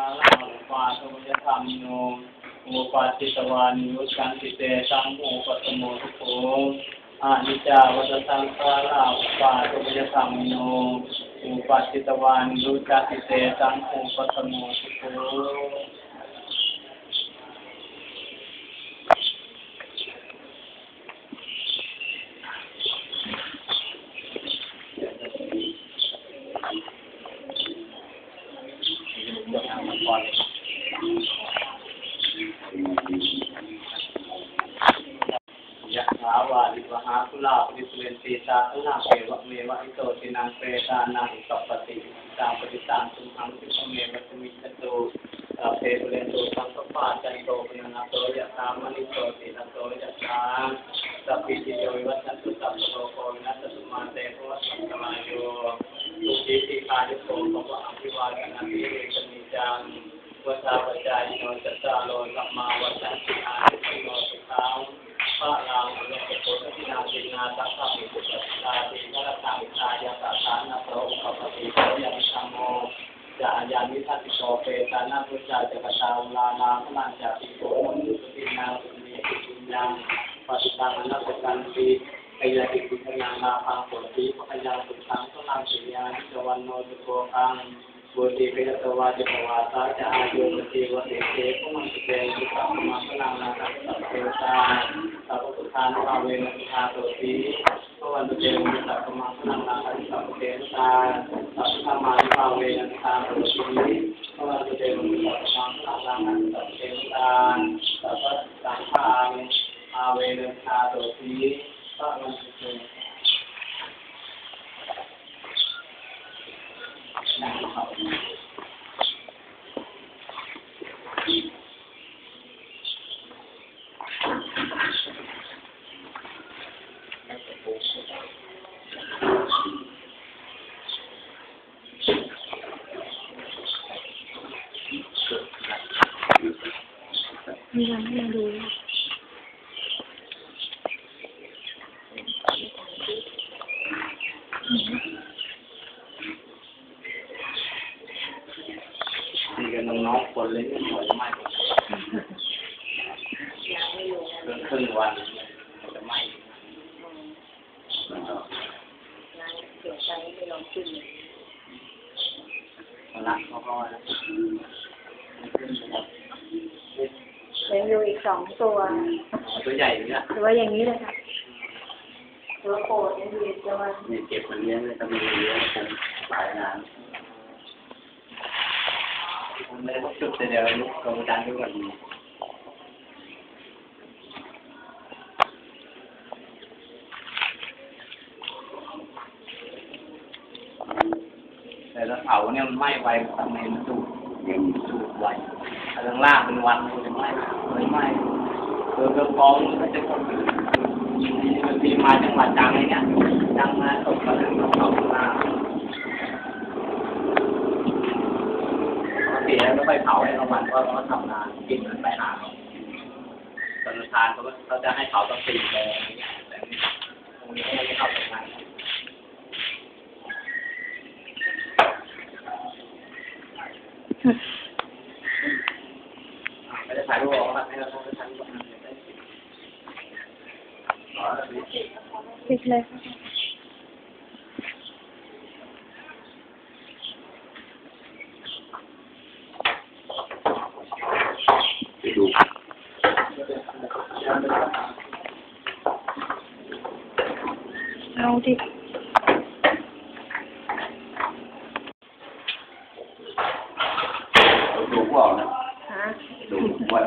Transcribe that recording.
าลาอุปาทวยธรรมโนอุปาติตวานิยุชันติเตสังโมปัตโมทุโขอานิจาวัตสังสาราอุปาทวยธรรมโนอุปาติตวานิยุชันติเตสังโมปัตโมทุโข ยะถา วหาคุลาปริสุเรนตีตาตุนาเปวะเมวะอิโตตินังเปตานังสัพปติตามปฏิตามสุขังสิสเมวะสมิจตุเพปุเรนตุสังกปาจันโตปนนาโตยะธามณิโตตินะโตยะธาสัพพิติโยวิวัตชันตุสัพโลโควินัสสุมาเตภวสัมตมาโยสุขีติคายุโกภวะอภิวาทนาติเวกนิจังวัฏาปัจจายโนจัตตาโลสัมมาวัฏันติอาทิโนสุขัง พระรามเรื่องโพธิ นาจินาสัพพะมิสุตตาติพระธรรมตายาตาสานาโตอุปปติโสยัมธัมโมจะอาญามิทัติโกเปตานาพุจาจักตาอุลานาพลังจาติโกมุสตินาสุเมติปุญญังปฏิตังนัตตันติอายติปุญญานาภังโสติพระยังสุขังสุนังสิยานิจวันโนตุโกัง บุติเปตวาจิปวาตาจะอายุมติวะเตเตภุมันติเตสุขังมังคลังนาคัสสะเทตาสัพพุทธานุภาเวนะสุขาโตติพระวันตุเตมุสัพพมังคลังนาคัสสัพเพตาสัพพธรรมานุภาเวนะสุขาโตติพระวันตุเตมุสัพพมังคลังนาคัสสัพเพตาสัพพสังฆานุภาเวนะสุขาโตติพระวันตุเต นะครับ มีวันให้มาดู ดีกันน้องๆ คนเลยเนี่ยหัวจะไหม้หมดเกินครึ่งวันหัวจะไหม้เสียใจไม่ลองขึ้นเลยรักเขาก็นะยังอยู่อีกสองตัว ตัวใหญ่เนี่ยหรือว่าอย่างนี้เลยค่ะตัวโคตรยังอยู่อีกตัวมีเก็บมาเลี้ยงเลยก็มีเลี้ยงคงหลายงานผม ไม่ได้พบจุดแต่เดียวลูกกรรมการทุกวันแต่ถ้าเผาเนี่ยมันไหม้ไวทำไมมันดูดยังดูดไวถ้าข้างล่างเป็นวันมันไหม้ไม่ไหม้เออเรือฟองมันจะคนอื่บางทีมาจังหวัดจังอะไรเงี้ยจังมาตกมาถึงเราเข้าข้างล่าง ปกติแล้วไม่ค่อยเผาให้กลางวันเพราะเขาทำงานกินมันไปหาเขาตอนทานเขาก็เขาจะให้เผาตั้งสี่โมงอะไรเงี้ยแต่นี่ตรงนี้เขาไม่ได้เข้าทำงานไม่ได้ถ่ายรูปออกมาให้เราต้องไปถ่ายรูปออกมาได้สิอ๋อแล้วนี่ปิดเลยค่ะ ไปดู เอาที่ดูพวกนะฮะดูว่า